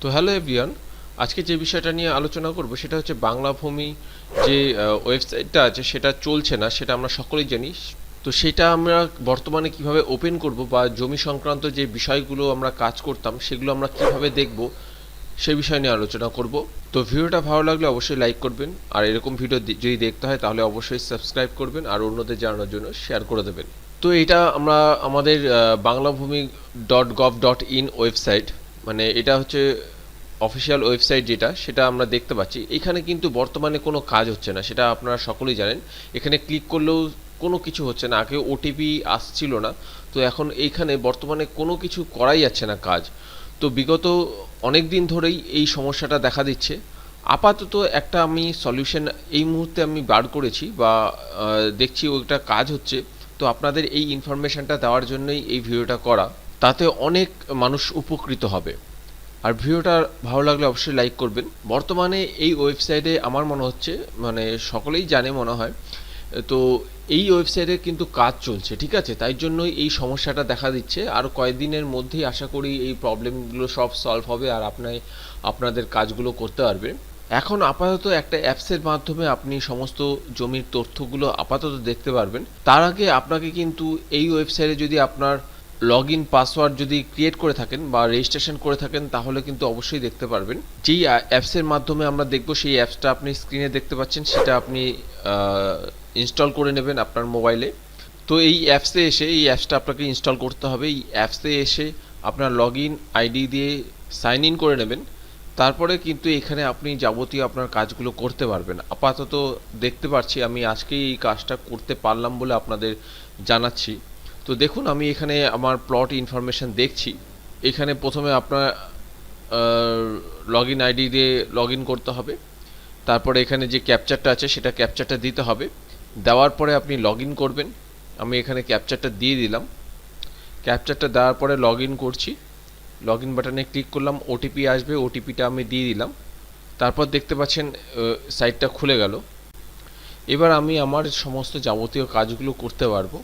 তো hello everyone, আজকে যে বিষয়টা নিয়ে আলোচনা করব সেটা হচ্ছে বাংলা ভূমি যে ওয়েবসাইটটা আছে সেটা চলছে না, সেটা আমরা সকলেই জানি। তো সেটা আমরা বর্তমানে কীভাবে ওপেন করব বা জমি সংক্রান্ত যে বিষয়গুলো আমরা কাজ করতাম সেগুলো আমরা কীভাবে দেখব সেই বিষয় নিয়ে আলোচনা করব। তো ভিডিওটা ভালো লাগলে অবশ্যই লাইক করবেন, আর এরকম ভিডিও যদি দেখতে হয় তাহলে অবশ্যই সাবস্ক্রাইব করবেন, আর অন্যদের জানানোর জন্য শেয়ার করে দেবেন। তো এটা আমরা আমাদের Banglabhumi dot gov dot in website মানে এটা হচ্ছে অফিসিয়াল ওয়েবসাইট যেটা, সেটা আমরা দেখতে পাচ্ছি। এখানে কিন্তু বর্তমানে কোনো কাজ হচ্ছে না, সেটা আপনারা সকলেই জানেন। এখানে ক্লিক করলেও কোনো কিছু হচ্ছে না, আগে ওটিপি আসছিল না। তো এখন এইখানে বর্তমানে কোনো কিছু করাই যাচ্ছে না কাজ। তো বিগত অনেক দিন ধরেই এই সমস্যাটা দেখা দিচ্ছে। আপাতত একটা আমি সলিউশন এই মুহূর্তে আমি বার করেছি বা দেখছি ওইটা কাজ হচ্ছে। তো আপনাদের এই ইনফরমেশনটা দেওয়ার জন্যই এই ভিডিওটা করা। তাতে অনেক মানুষ উপকৃত হবে। আর ভিডিওটা ভালো লাগলে অবশ্যই লাইক করবেন। বর্তমানে এই ওয়েবসাইটে আমার মনে হচ্ছে মানে সকলেই জানে মনে হয়, তো এই ওয়েবসাইটে কিন্তু কাজ চলছে, ঠিক আছে? তাই জন্যই এই সমস্যাটা দেখা দিচ্ছে। আর কয়েকদিনের মধ্যেই আশা করি এই প্রবলেমগুলো সব সলভ হবে আর আপনার আপনাদের কাজগুলো করতে পারবেন এখন আপাতত একটা অ্যাপসের মাধ্যমে আপনি সমস্ত জমির তথ্যগুলো আপাতত দেখতে পারবেন। তার আগে আপনাকে কিন্তু এই ওয়েবসাইটে যদি আপনার লগ ইন পাসওয়ার্ড যদি ক্রিয়েট করে থাকেন বা রেজিস্ট্রেশন করে থাকেন, তাহলে কিন্তু অবশ্যই দেখতে পারবেন। যেই অ্যাপসের মাধ্যমে আমরা দেখব, সেই অ্যাপসটা আপনি স্ক্রিনে দেখতে পাচ্ছেন, সেটা আপনি ইনস্টল করে নেবেন আপনার মোবাইলে তো এই অ্যাপসে এসে, এই অ্যাপসটা আপনাকে ইনস্টল করতে হবে। এই অ্যাপসে এসে আপনার লগ ইন আইডি দিয়ে সাইন ইন করে নেবেন। তারপরে কিন্তু এখানে আপনি যাবতীয় আপনার কাজগুলো করতে পারবেন। আপাতত দেখতে পাচ্ছি আমি আজকেই এই কাজটা করতে পারলাম বলে আপনাদের জানাচ্ছি। তো দেখুন, আমি এখানে আমার প্লট ইনফরমেশন দেখছি। এখানে প্রথমে আপনার লগ ইন আইডি দিয়ে লগ ইন করতে হবে। তারপরে এখানে যে ক্যাপচারটা আছে, সেটা ক্যাপচারটা দিতে হবে। দেওয়ার পরে আপনি লগ ইন করবেন। আমি এখানে ক্যাপচারটা দিয়ে দিলাম। ক্যাপচারটা দেওয়ার পরে লগ ইন করছি। লগ ইন বাটনে ক্লিক করলাম ওটিপি আসবে ওটিপিটা আমি দিয়ে দিলাম। তারপর দেখতে পাচ্ছেন সাইটটা খুলে গেল। এবার আমি আমার সমস্ত যাবতীয় কাজগুলো করতে পারব।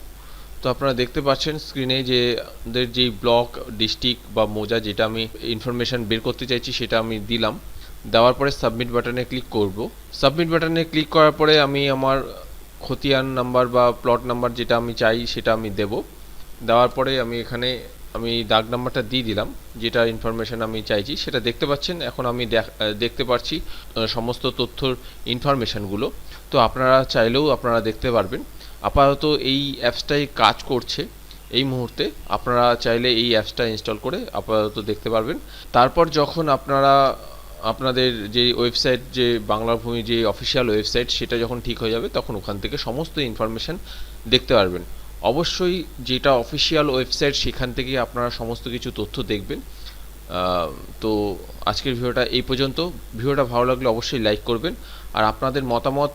তো আপনারা দেখতে পাচ্ছেন স্ক্রিনে যে আমাদের যেই ব্লক ডিস্ট্রিক্ট বা মোজা যেটা আমি ইনফরমেশন বের করতে চাইছি সেটা আমি দিলাম। দেওয়ার পরে সাবমিট বাটনে ক্লিক করব। সাবমিট বাটনে ক্লিক করার পরে আমি আমার খতিয়ান নাম্বার বা প্লট নাম্বার যেটা আমি চাই সেটা আমি দেব। দেওয়ার পরে আমি এখানে আমি দাগ নাম্বারটা দিয়ে দিলাম, যেটা ইনফরমেশন আমি চাইছি। সেটা দেখতে পাচ্ছেন, এখন আমি দেখ- দেখতে পাচ্ছি সমস্ত তথ্যর ইনফরমেশনগুলো তো আপনারা চাইলেও আপনারা দেখতে পারবেন। আপাতত এই অ্যাপসটাই কাজ করছে। এই মুহূর্তে আপনারা চাইলে এই অ্যাপসটা ইনস্টল করে আপাতত দেখতে পারবেন। তারপর যখন আপনারা, আপনাদের যে ওয়েবসাইট যে বাংলা ভূমি যে অফিসিয়াল ওয়েবসাইট সেটা যখন ঠিক হয়ে যাবে, তখন ওখান থেকে সমস্ত ইনফরমেশন দেখতে পারবেন। অবশ্যই যেটা অফিসিয়াল ওয়েবসাইট সেখান থেকে আপনারা সমস্ত কিছু তথ্য দেখবেন। তো আজকের ভিডিওটা এই পর্যন্ত। ভিডিওটা ভালো লাগলে অবশ্যই লাইক করবেন। আর আপনাদের মতামত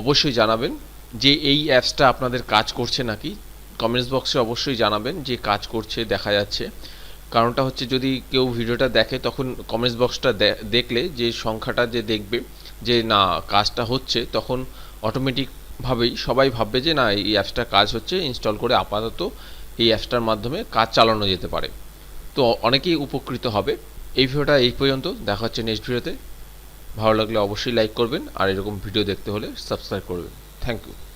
অবশ্যই জানাবেন। যে এই অ্যাপসটা আপনাদের কাজ করছে নাকি কমেন্টস বক্সে অবশ্যই জানাবেন যে কাজ করছে, দেখা যাচ্ছে। কারণটা হচ্ছে যদি কেউ ভিডিওটা দেখে, তখন কমেন্টস বক্সটা দেখলে যে সংখ্যাটা যে দেখবে, যে না, কাজটা হচ্ছে, তখন অটোমেটিকভাবেই সবাই ভাববে যে না, এই অ্যাপসটা কাজ হচ্ছে ইনস্টল করে আপাতত এই অ্যাপসটার মাধ্যমে কাজ চালানো যেতে পারে। তো অনেকেই উপকৃত হবে। এই ভিডিওটা এই পর্যন্ত। দেখা হচ্ছে নেক্সট ভিডিওতে ভালো লাগলে অবশ্যই লাইক করবেন, আর এরকম ভিডিও দেখতে হলে সাবস্ক্রাইব করবেন। Thank you.